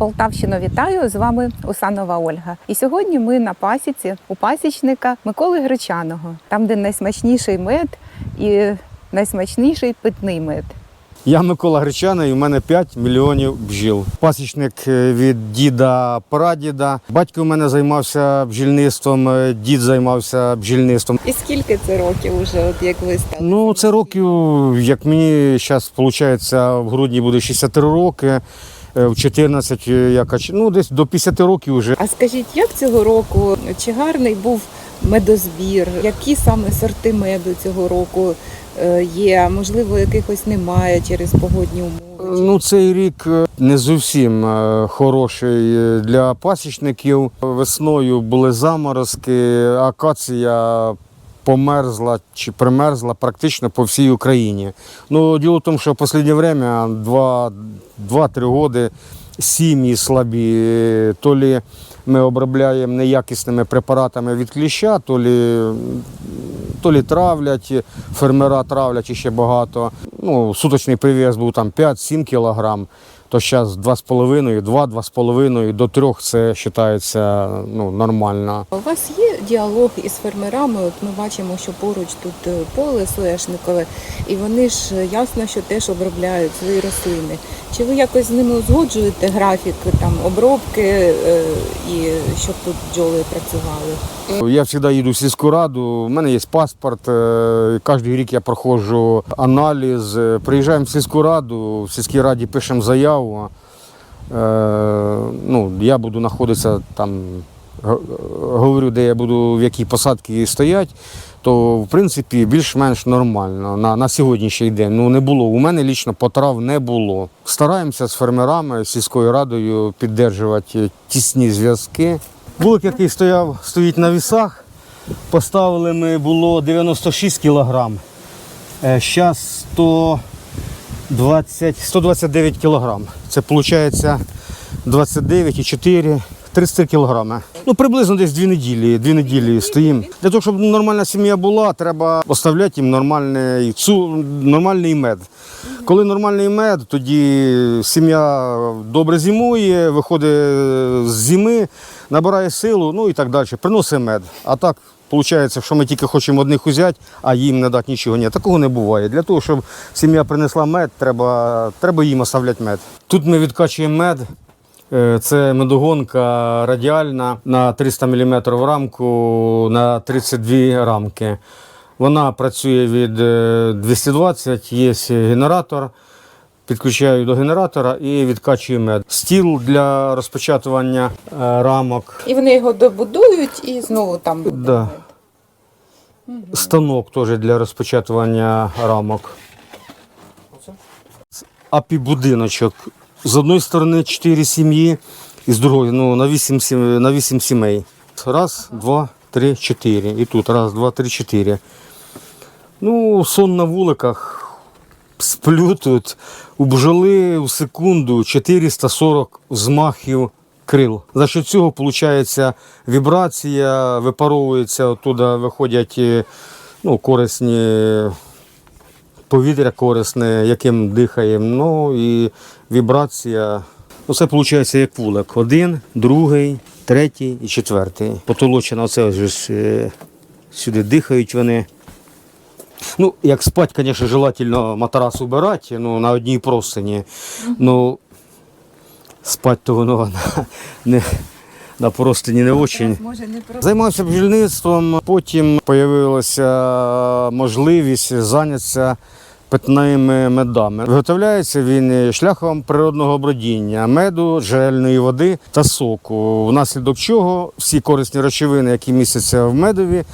Полтавщину вітаю! З вами Усанова Ольга. І сьогодні ми на пасіці у пасічника Миколи Гречаного, там, де найсмачніший мед і найсмачніший питний мед. Я Микола Гречаний, у мене 5 мільйонів бджіл. Пасічник е, від діда прадіда. Батько у мене займався бджільництвом, е, дід займався бджільництвом. І скільки це років уже, от як ви стали? Ну, це років, як мені зараз виходить, в грудні буде 63 роки, в 14, е, яка, ну, десь до 50 років вже. А скажіть, як цього року? Чи гарний був медозбір? Які саме сорти меду цього року е, є? Можливо, якихось немає через погодні умови? Ну, цей рік е, не зовсім е, хороший е, для пасічників. Весною були заморозки, акація померзла чи примерзла практично по всій Україні. Ну, діло в тому, що в останнє время, 2-3 роки, сім'ї слабі. То лі ми обробляємо неякісними препаратами від кліща, то лі то лі травлять, фермера травлять іще багато. Ну, суточний привіз був там 5-7 кілограм, то зараз 2,5, 2-2,5 до 3 це вважається ну, нормально. У вас є діалог із фермерами? От ми бачимо, що поруч тут е, поле соняшникове, і вони ж е, ясно, що теж обробляють свої рослини. Чи ви якось з ними узгоджуєте графік там обробки е, і щоб тут бджоли працювали? Я завжди їду в сільську раду, у мене є паспорт, кожен рік я проходжу аналіз. Приїжджаємо в сільську раду, в сільській раді пишемо заяву. Е, Ну, я буду знаходитися там, говорю, де я буду, в якій посадці стоять, то в принципі більш-менш нормально на, на сьогоднішній день. Ну не було. У мене лічно потрав не було. Стараємося з фермерами, з сільською радою підтримувати тісні зв'язки. Вулик, який стояв, стоїть на вісах, поставили ми було 96 кілограм. Зараз 120, 129 кілограм. Це виходить 29,4, 33 кілограми. Ну, приблизно десь дві неділі, дві неділі стоїмо. Для того, щоб нормальна сім'я була, треба оставляти їм нормальний, цу, нормальний мед. Коли нормальний мед, тоді сім'я добре зимує, виходить з зими, набирає силу, ну і так далі. Приносить мед. А так виходить, що ми тільки хочемо одних узяти, а їм не дати нічого. Ні, такого не буває. Для того, щоб сім'я принесла мед, треба, треба їм оставляти мед. Тут ми відкачуємо мед. Е, Це медогонка радіальна на 300 мм рамку на 32 рамки. Вона працює від е, 220, є генератор. Підключаю до генератора і відкачую мед. Стіл для розпечатування е, рамок. І вони його добудують і знову там буде. Да. Станок теж для розпечатування рамок. Апі-будиночок. З одної сторони 4 сім'ї, і з другої ну, на 8, сім- на 8 сімей. Раз, два, три, чотири. І тут раз, два, три, чотири. Ну, сон на вуликах. Сплю тут. У бджоли в секунду 440 взмахів крил. За що цього виходить вібрація, випаровується, оттуда виходять е, ну, корисні повітря корисне, яким дихаємо. Ну і вібрація. Ну, це виходить як вулик. Один, другий, третій і четвертий. Потолочено оце ось ось, е, сюди дихають вони. Ну, як спать, звісно, желательно матрас убирати, ну, на одній простині. Ну, спать то воно на, не, на простині не про Займався бджільництвом, потім з'явилася можливість зайнятися питними медами. Виготовляється він шляхом природного бродіння, меду, джерельної води та соку, внаслідок чого всі корисні речовини, які містяться в медові,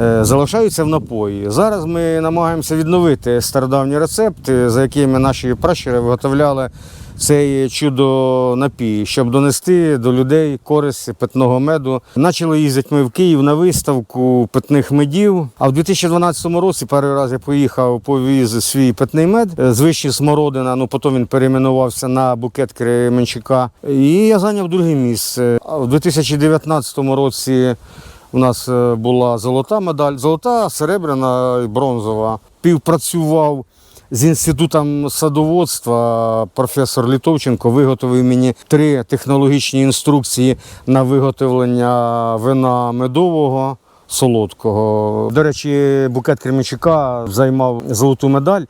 е, залишаються в напої. Зараз ми намагаємося відновити стародавні рецепти, за якими наші пращури виготовляли цей чудо напій, щоб донести до людей користь питного меду. Почали їздити ми в Київ на виставку питних медів. А в 2012 році перший раз я поїхав, повіз свій питний мед з вищі смородина. Ну потім він перейменувався на букет Кременчука. І я зайняв друге місце. А в 2019 році. У нас е, була золота медаль, золота, серебряна і бронзова. Півпрацював з інститутом садоводства професор Літовченко виготовив мені три технологічні інструкції на виготовлення вина медового. Солодкого. До речі, букет Кременчука займав золоту медаль